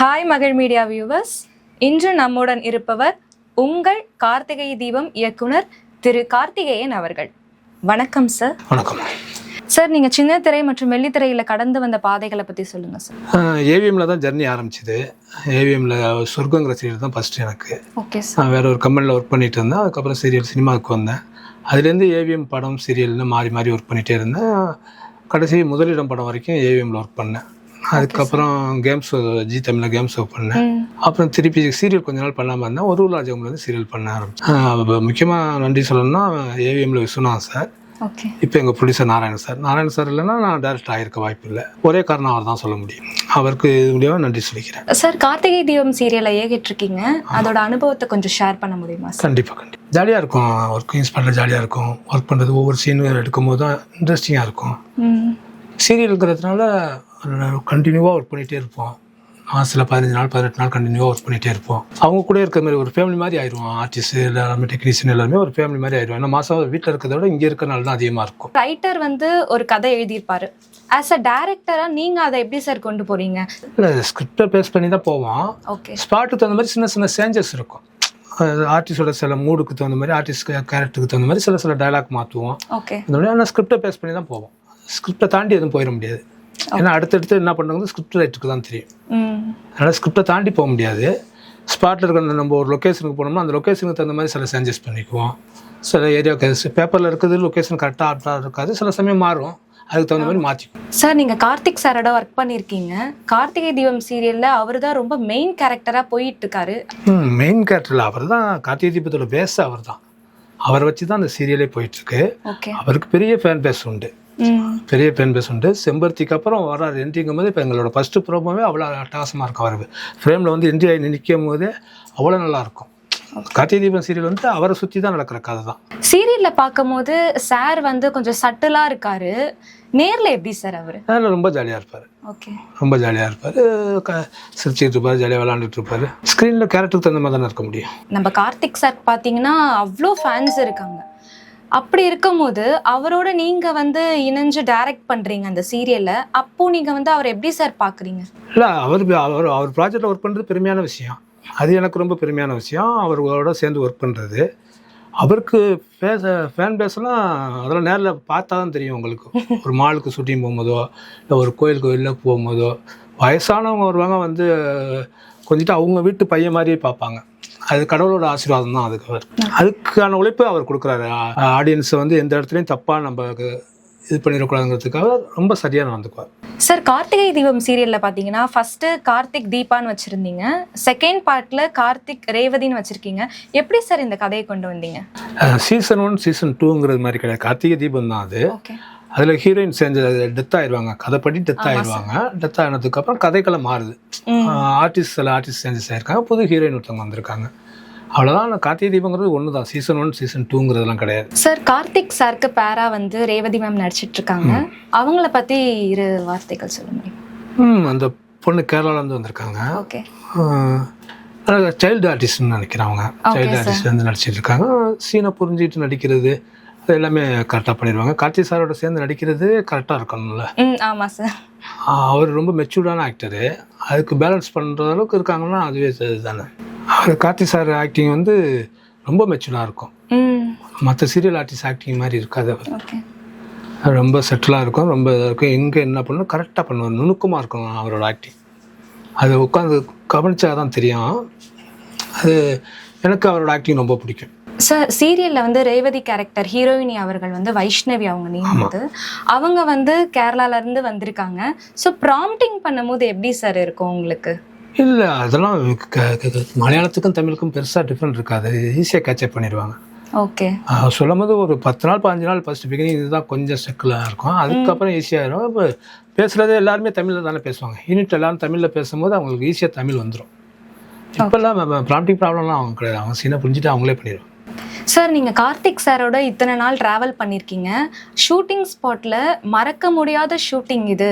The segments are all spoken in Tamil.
ஹாய் மகள் மீடியா வியூவர்ஸ் இன்று நம்முடன் இருப்பவர் உங்கள் கார்த்திகை தீபம் இயக்குனர் திரு கார்த்திகேயன் அவர்கள். வணக்கம் சார் வணக்கம். சார் நீங்கள் சின்ன திரை மற்றும் வெள்ளித்திரையில் கடந்து வந்த பாதைகளை பற்றி சொல்லுங்கள் சார் ஏவிஎம்மில் தான் ஜர்னி ஆரம்பிச்சுது. ஏவிஎம்மில் சொர்க்கங்கிற சீரியல் தான் ஃபஸ்ட்டு எனக்கு. ஓகே சார் நான் வேற ஒரு கம்பெனியில் ஒர்க் பண்ணிட்டு இருந்தேன். அதுக்கப்புறம் சீரியல் சினிமாவுக்கு வந்தேன். அதுலேருந்து ஏவிஎம் படம் சீரியல்னு மாறி மாறி ஒர்க் பண்ணிகிட்டே இருந்தேன். கடைசி முதலிடம் படம் வரைக்கும் ஏவிஎம்மில் ஒர்க் பண்ணேன். அதுக்கப்புறம் கேம்ஸ் ஜி தமிழில் கேம்ஸ் ஒர்க் பண்ணேன் அப்புறம் திருப்பி சீரியல் கொஞ்ச நாள் பண்ணாமல் இருந்தேன் ஒரு ராஜகம்லேருந்து சீரியல் பண்ண ஆரம்பிச்சேன் முக்கியமாக நன்றி சொல்லணும்னா ஏவிஎம்மில் விஸ்வநாத் சார் ஓகே. இப்போ எங்கள் producer Narayanan sir Narayanan sir இல்லைன்னா நான் டேரக்டர் ஆகிருக்க வாய்ப்பு இல்லை. ஒரே காரணம் அவர் தான் சொல்ல முடியும். அவருக்கு இது மூலியமாக நன்றி சொல்லிக்கிறேன். சார் கார்த்திகை தீபம் சீரியலை இயக்கிட்டுருக்கீங்க. அதோட அனுபவத்தை கொஞ்சம் ஷேர் பண்ண முடியுமா கண்டிப்பாக கண்டிப்பாக ஜாலியாக இருக்கும். ஒர்க் இன்ஸ்பெக்டர் ஜாலியாக இருக்கும். ஒர்க் பண்ணுறது ஒவ்வொரு சீனும் எடுக்கும்போது தான் இன்ட்ரெஸ்டிங்காக இருக்கும். சீரியலுங்கிறதுனால கண்டினியூவாக ஒர்க் பண்ணிகிட்டே இருப்போம். மாதத்தில் பதினஞ்சு நாள் பதினெட்டு நாள் கண்டினியூவாக ஒர்க் பண்ணிகிட்டே இருப்போம். அவங்க கூட இருக்கிற மாதிரி ஒரு ஃபேமிலி மாதிரி ஆயிடுவோம் ஆர்டிஸ்ட் எல்லாருமே டெக்னீஷியன் எல்லாருமே ஒரு ஃபேமிலி மாதிரி ஆயிடுவோம் ஏன்னா மாதம் வீட்டில் இருக்கிறத விட இங்கே இருக்கிறனால தான் அதிகமாக இருக்கும். ரைட்டர் வந்து ஒரு கதை எழுதியிருப்பாரு. ஆஸ் அ டேரக்டராக நீங்கள் அதை எப்படி சார் கொண்டு போறீங்க? இல்லை ஸ்கிரிப்டை பேஸ் பண்ணி தான் போவோம். ஓகே ஸ்பாட்டுக்கு தகுந்த மாதிரி சின்ன சின்ன சேஞ்சஸ் இருக்கும். ஆர்டிஸ்டோட சில மூடுக்கு தகுந்த மாதிரி ஆர்டிஸ்ட் கேரக்டருக்கு தகுந்த மாதிரி சில சில டைலாக் மாற்றுவோம் ஓகே இந்த மாதிரி ஆனால் ஸ்கிரிப்டை பேஸ் பண்ணி தான் போவோம். ஸ்கிரிப்டை தாண்டி எதுவும் போயிட முடியாது. ஏன்னா அடுத்தடுத்து என்ன பண்ணுறது ஸ்கிரிப்ட் ரைட்டுக்கு தான் தெரியும். அதனால் ஸ்கிரிப்டை தாண்டி போக முடியாது. ஸ்பாட்டில் இருக்கிற நம்ம ஒரு லொக்கேஷனுக்கு போனோம்னா அந்த லொக்கேஷனுக்கு தகுந்த மாதிரி சில சேஞ்சஸ் பண்ணிக்குவோம். சில ஏரியாவுக்கு பேப்பரில் இருக்கிறது லொக்கேஷன் கரெக்டாக ஆப்டாக இருக்காது. சில சமயம் மாறும். அதுக்கு தகுந்த மாதிரி மாற்றிக்கும் சார் நீங்க கார்த்திக் சாரோட ஒர்க் பண்ணிருக்கீங்க. கார்த்திகை தீபம் சீரியல்ல அவர் தான் ரொம்ப மெயின் கேரக்டரா போயிட்டு இருக்காரு. மெயின் கேரக்டரில் அவர் தான் கார்த்திகை தீபத்தோட பேஸ் அவர் தான். அவரை வச்சு தான் அந்த சீரியலே போயிட்டுருக்கு அவருக்கு பெரிய ஃபேன் பேஸ் உண்டு. பெரிய ஃபேன் பேஸ் உண்டு செம்பருத்திக்கு அப்புறம் வர்றாரு என்ட்ரிங்கும் போது இப்போ எங்களோட ஃபஸ்ட்டு ப்ரோமோவே அவ்வளோ அட்டகாசமாக இருக்கும் அவருக்கு. ஃப்ரேமில் வந்து என்ட்ரி ஆகி நிற்கும் போதே அவ்வளோ நல்லா இருக்கும். கார்த்திகை தீபம் சீரியல் வந்து அவரை சுற்றி தான் நடக்கிற கதை தான். சீரியல்ல பார்க்கும்போது சார் வந்து கொஞ்சம் சட்டிலா இருக்காரு. நேர்ல எப்படி சார் அவரு? அதில் ரொம்ப ஜாலியாக இருப்பார். ஓகே ரொம்ப ஜாலியாக இருப்பார். சிரிச்சிட்டு இருப்பார் ஜாலியாக விளாண்டுட்டு இருப்பார். ஸ்க்ரீனில் கேரக்டருக்கு தகுந்த மாதிரி தானே இருக்க முடியும். நம்ம கார்த்திக் சார் பார்த்தீங்கன்னா அவ்வளோ ஃபேன்ஸ் இருக்காங்க. அப்படி இருக்கும்போது அவரோட நீங்க வந்து இணைஞ்சு டைரக்ட் பண்றீங்க அந்த சீரியல்ல அப்போ நீங்க வந்து அவர் எப்படி சார் பாக்குறீங்க? இல்லை அவர் அவர் அவர் ப்ராஜெக்ட்ல ஒர்க் பண்ணுறது பெருமையான விஷயம். அது எனக்கு ரொம்ப பெருமையான விஷயம். அவர்களோட சேர்ந்து ஒர்க் பண்ணுறது அவருக்கு பேச ஃபேன் பேஸ்லாம் அதெல்லாம் நேரில் பார்த்தா தான் தெரியும் உங்களுக்கு. ஒரு மாலுக்கு ஷூட்டிங் போகும்போதோ இல்லை ஒரு கோயில் கோயிலில் போகும்போதோ வயசானவங்க வருவாங்க வந்து கொஞ்சிட்டு அவங்க வீட்டு பையன் மாதிரியே பார்ப்பாங்க. அது கடவுளோட ஆசீர்வாதம் தான் அதுக்கு அவர். அதுக்கான உழைப்பு அவர் கொடுக்குறாரு. ஆடியன்ஸை வந்து எந்த இடத்துலையும் தப்பாக நம்ம இது பண்ணிடக்கூடாதுங்கிறதுக்காக ரொம்ப சரியாக நடந்துக்குவார். சார் கார்த்திகை தீபம் சீரியல்ல பாத்தீங்கன்னா ஃபர்ஸ்ட் கார்த்திக் தீபான்னு வச்சிருந்தீங்க. செகண்ட் பார்ட்ல கார்த்திக் ரேவதின்னு வச்சிருக்கீங்க. எப்படி சார் இந்த கதையை கொண்டு வந்தீங்க? சீசன் ஒன் சீசன் டூங்கிறது மாதிரி கிடையாது. கார்த்திகை தீபம் தான் அது. அதில் ஹீரோயின் செஞ்ச டெத் ஆயிடுவாங்க கதைப்படி டெத் ஆயிடுவாங்க டெத் ஆனதுக்கப்புறம் கதைக்களம் மாறுது. ம். ஆர்டிஸ்ட் சில ஆர்டிஸ்ட் சேஞ்சஸ் ஆயிருக்காங்க புது ஹீரோயின் ஒருத்தவங்க வந்திருக்காங்க. அவ்வளோதான் கார்த்திகை தீபங்கிறது ஒன்று தான் சீசன் ஒன் சீசன் டூங்கிறதுலாம் கிடையாது. சார் கார்த்திக் சாருக்கு பேரா வந்து ரேவதி மேம் நடிச்சிட்டு இருக்காங்க. அவங்கள பத்தி இரு வார்த்தைகள் சொல்ல முடியும்? அந்த பொண்ணு கேரளாலேருந்து வந்திருக்காங்க. ஓகே சைல்டு ஆர்டிஸ்ட்னு நினைக்கிறேன் அவங்க. சைல்டு. ஆர்டிஸ்ட் வந்து நடிச்சிட்டு இருக்காங்க. சீனை புரிஞ்சிட்டு நடிக்கிறது. எல்லாமே கரெக்டாக பண்ணிடுவாங்க. கார்த்திக் சாரோட சேர்ந்து நடிக்கிறது கரெக்டாக இருக்கணும்ல. ம் ஆமா சார் அவர் ரொம்ப மெச்சூர்டான ஆக்டரு அதுக்கு பேலன்ஸ் பண்ணுற அளவுக்கு இருக்காங்கன்னா அதுவே தானே அவர் கார்த்தி சார் ஆக்டிங் வந்து ரொம்ப மெச்சூர்டாக இருக்கும். மற்ற சீரியல் ஆர்டிஸ்ட் ஆக்டிங் மாதிரி இருக்காது அவர். ரொம்ப செட்டிலாக இருக்கும். ரொம்ப இதாக இருக்கும். எங்கே என்ன பண்ணணும் கரெக்டாக பண்ணுவார். நுணுக்கமாக இருக்கும் அவரோட ஆக்டிங் அது உட்காந்து கவனிச்சா தான் தெரியும். அது எனக்கு அவரோட ஆக்டிங் ரொம்ப பிடிக்கும். சார் சீரியல்ல வந்து ரேவதி கேரக்டர் ஹீரோயினி அவர்கள் வந்து வைஷ்ணவி அவங்க நேம் அவங்க வந்து கேரளால இருந்து வந்திருக்காங்க. ஸோ ப்ராம்ப்டிங் பண்ணும்போது எப்படி சார் இருக்கும் உங்களுக்கு? இல்லை அதெல்லாம் மலையாளத்துக்கும் தமிழுக்கும் பெருசாக டிஃப்ரெண்ட் இருக்காது. ஈஸியாக கேட்சப் பண்ணிடுவாங்க. ஓகே சொல்லும் போது ஒரு பத்து நாள் பாஞ்சு நாள் ஃபர்ஸ்ட் பிகினிங் இதுதான் கொஞ்சம் ஸ்ட்ரக்கிளாக இருக்கும். அதுக்கப்புறம் ஈஸியாகிடும் இப்போ பேசுகிறதே எல்லாருமே தமிழில் தானே பேசுவாங்க. யூனிட் எல்லாரும் தமிழில் பேசும்போது அவங்களுக்கு ஈஸியாக தமிழ் வந்துடும் இப்போல்லாம் ப்ராம்டிங் ப்ராப்ளம்லாம் அவங்க கிடையாது. அவங்க சீனை புரிஞ்சுட்டு அவங்களே பண்ணிடுவாங்க. சார் நீங்கள் கார்த்திக் சாரோட இத்தனை நாள் டிராவல் பண்ணியிருக்கீங்க ஷூட்டிங் ஸ்பாட்டில் மறக்க முடியாத ஷூட்டிங் இது.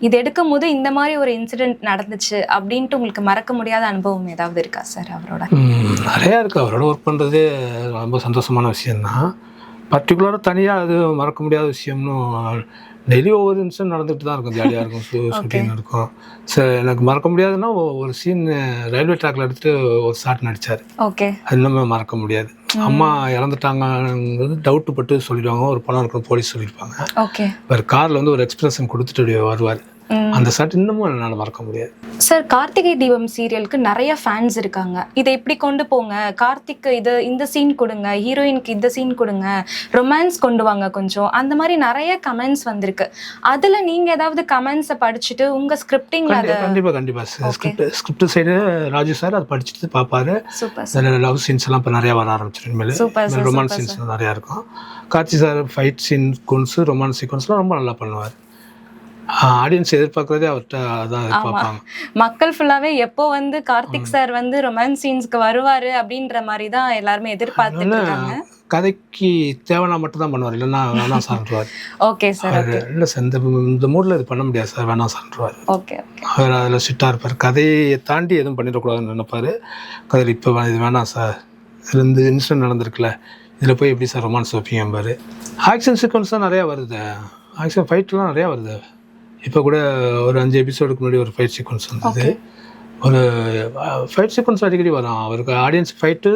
இது எடுக்கும் போது இந்த மாதிரி ஒரு இன்சிடென்ட் நடந்துச்சு அப்படின்ட்டு உங்களுக்கு மறக்க முடியாத அனுபவம் ஏதாவது இருக்கா சார் அவரோட? நிறையா இருக்குது அவரோட ஒர்க் பண்ணுறதே ரொம்ப சந்தோஷமான விஷயந்தான் பர்டிகுலராக தனியாக அது மறக்க முடியாத விஷயம்னு டெய்லி ஒவ்வொரு நிமிஷம் நடந்துட்டு தான் இருக்கும். ஜாலியாக இருக்கும். ஷூட்டிங் இருக்கும். சரி எனக்கு மறக்க முடியாதுன்னா ஒரு சீன் ரயில்வே ட்ராக்ல எடுத்துட்டு ஒரு ஷாட் நடிச்சார். ஓகே அது இன்னுமே மறக்க முடியாது. அம்மா இறந்துட்டாங்கிறது டவுட்டு பட்டு சொல்லிடுவாங்க. ஒரு பணம் இருக்கும் போலீஸ் சொல்லியிருப்பாங்க. ஓகே அவர் காரில் வந்து ஒரு எக்ஸ்பிரஷன் கொடுத்துட்டு வருவார். அந்த ஷாட் இன்னமும் என்னால் மறக்க முடியாது. சார் கார்த்திகை தீபம் சீரியலுக்கு நிறைய ஃபேன்ஸ் இருக்காங்க. இதை இப்படி கொண்டு போங்க. கார்த்திக் இது இந்த சீன் கொடுங்க. ஹீரோயினுக்கு இந்த சீன் கொடுங்க. ரொமான்ஸ் கொண்டு வாங்க கொஞ்சம். அந்த மாதிரி நிறைய கமெண்ட்ஸ் வந்திருக்கு. அதுல நீங்க ஏதாவது கமெண்ட்ஸை படிச்சுட்டு உங்க ஸ்கிரிப்டிங்ல அதை கண்டிப்பாக கண்டிப்பாக script script side Raju sir அதை படிச்சுட்டு பார்ப்பாரு சூப்பர் லவ் சீன்ஸ் எல்லாம் இப்போ நிறையா வர Super, இனிமேல் ரொமான்ஸ் சீன்ஸ் நிறையா இருக்கும். Karthi sir fight scenes romance சீக்வன்ஸ்லாம் ரொம்ப நல்லா பண்ணுவார். ஆடியன்ஸ் எதிர்பார்க்குறதே அவர்கிட்ட அதான் எதிர்பார்ப்பாங்க. மக்கள் ஃபுல்லாவே எப்போ வந்து கார்த்திக் சார் வந்து ரொமான்ஸ் சீன்ஸ்க்கு வருவாரு அப்படின்ற மாதிரி தான் எல்லாருமே எதிர்பார்த்துட்டு இருக்காங்க. கதைக்கு தேவைன்னா மட்டும் தான் பண்ணுவார் இல்லைன்னா வேணாம் சார்ன்றுவார் ஓகே சார் இல்லை சார் இந்த இந்த மூடில் இது பண்ண முடியாது சார் வேணாம் சார்ன்றுவார் ஓகே அவர் அதில் ஸ்ட்ரிக்டாக இருப்பார். கதையை தாண்டி எதுவும் பண்ணிடக்கூடாதுன்னு நினைப்பாரு. கதையில் இப்போ இது வேணாம் சார். இதுல இந்த இன்சிடென்ட் நடந்திருக்குல்ல இதில் போய் எப்படி சார் ரொமான்ஸ் வைப்பீங்கம்பாரு ஆக்ஷன் சீக்வன்ஸ் தான் நிறையா வருது. ஆக்ஷன் ஃபைட்லாம் நிறையா வருது. இப்போ கூட ஒரு அஞ்சு எபிசோடுக்கு முன்னாடி ஒரு ஃபைட் சீக்வன்ஸ் வந்தது. ஒரு ஃபைட் சீக்வன்ஸ் அடிக்கடி வரும். அவருக்கு ஆடியன்ஸ் ஃபைட்டு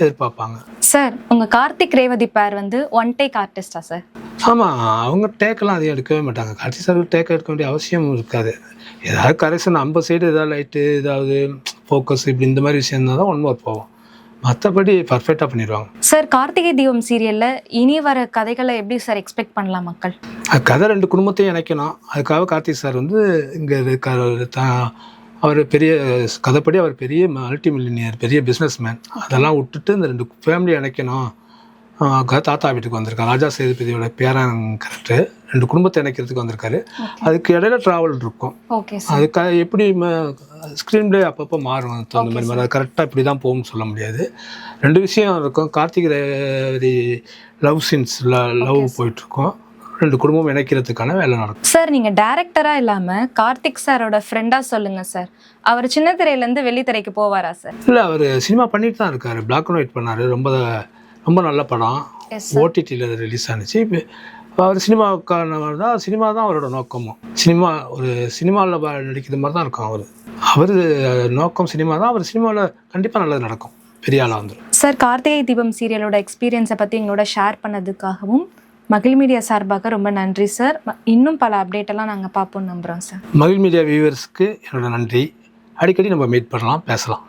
எதிர்பார்ப்பாங்க. சார் உங்க கார்த்திக் ரேவதி பேர் வந்து ஒன் டேக் ஆர்டிஸ்டா சார் ஆமாம் அவங்க டேக்கெல்லாம் அதிகம் எடுக்கவே மாட்டாங்க. கார்த்தி சார் டேக் எடுக்க வேண்டிய அவசியம் இருக்காது. ஏதாவது கரெக்ஷன் ஐம்பது சைடு ஏதாவது லைட்டு ஏதாவது ஃபோக்கஸ் இப்படி இந்த மாதிரி விஷயம் தான் ஒன் மோர் போவோம். மற்றபடி பர்ஃபெக்டாக பண்ணிடுவாங்க. சார் கார்த்திகை தீபம் சீரியல்ல இனி வர கதைகளை எப்படி சார் எக்ஸ்பெக்ட் பண்ணலாம் மக்கள்? கதை ரெண்டு குடும்பத்தையும் இணைக்கணும். அதுக்காக கார்த்திக் சார் வந்து இங்கே இருக்கார். அவர் பெரிய கதைப்படி அவர் பெரிய மல்டி மில்லினியர் பெரிய பிஸ்னஸ் மேன் அதெல்லாம் விட்டுட்டு இந்த ரெண்டு ஃபேமிலி இணைக்கணும். தாத்தா வீட்டுக்கு வந்திருக்காரு. ராஜா சேதுபதியோட பேரன் கரெக்டு ரெண்டு குடும்பத்தை இணைக்கிறதுக்கு வந்திருக்காரு. அதுக்கு இடையில ட்ராவல் இருக்கும். அதுக்காக எப்படி ஸ்க்ரீன் பிளே அப்பப்போ மாறும். தகுந்த மாதிரி மாறும். கரெக்டாக இப்படி தான் போகும்னு சொல்ல முடியாது. ரெண்டு விஷயம் இருக்கும். கார்த்திக் லவ் சீன்ஸ் லவ் போயிட்டுருக்கோம். ரெண்டு குடும்பம் இணைக்கிறதுக்கான வேலை நடக்கும். சார் நீங்க டைரக்டரா இல்லாம கார்த்திக் சாரோட ஃப்ரெண்டா சொல்லுங்க சார் அவர் சின்ன திரையில இருந்து வெள்ளித்திரைக்கு போவாரா சார் இல்லை அவர் சினிமா பண்ணிட்டு தான் இருக்காரு. பிளாக் அண்ட் ஒயிட் பண்ணார். ரொம்ப ரொம்ப நல்ல படம். ஓடிடியில் ரிலீஸ் ஆனிச்சு. இப்போ அவர் சினிமாவுக்கான தான் சினிமா தான் அவரோட நோக்கமும் சினிமா ஒரு சினிமாவில் நடிக்கிற மாதிரி தான் இருக்கும் அவர். அவர் நோக்கம் சினிமா தான் அவர் சினிமாவில் கண்டிப்பாக நல்லது நடக்கும். பெரிய ஆளாக வந்துடும் சார் கார்த்திகை தீபம் சீரியலோட எக்ஸ்பீரியன்ஸை பற்றி எங்களோட ஷேர் பண்ணதுக்காகவும் மகிழ் மீடியா சார்பாக ரொம்ப நன்றி சார் இன்னும் பல அப்டேட் எல்லாம் நாங்கள் பார்ப்போம்னு நம்புகிறோம் சார் மகிழ் மீடியா வியூவர்ஸ்க்கு என்னோட நன்றி. அடிக்கடி நம்ம மீட் பண்ணலாம் பேசலாம்.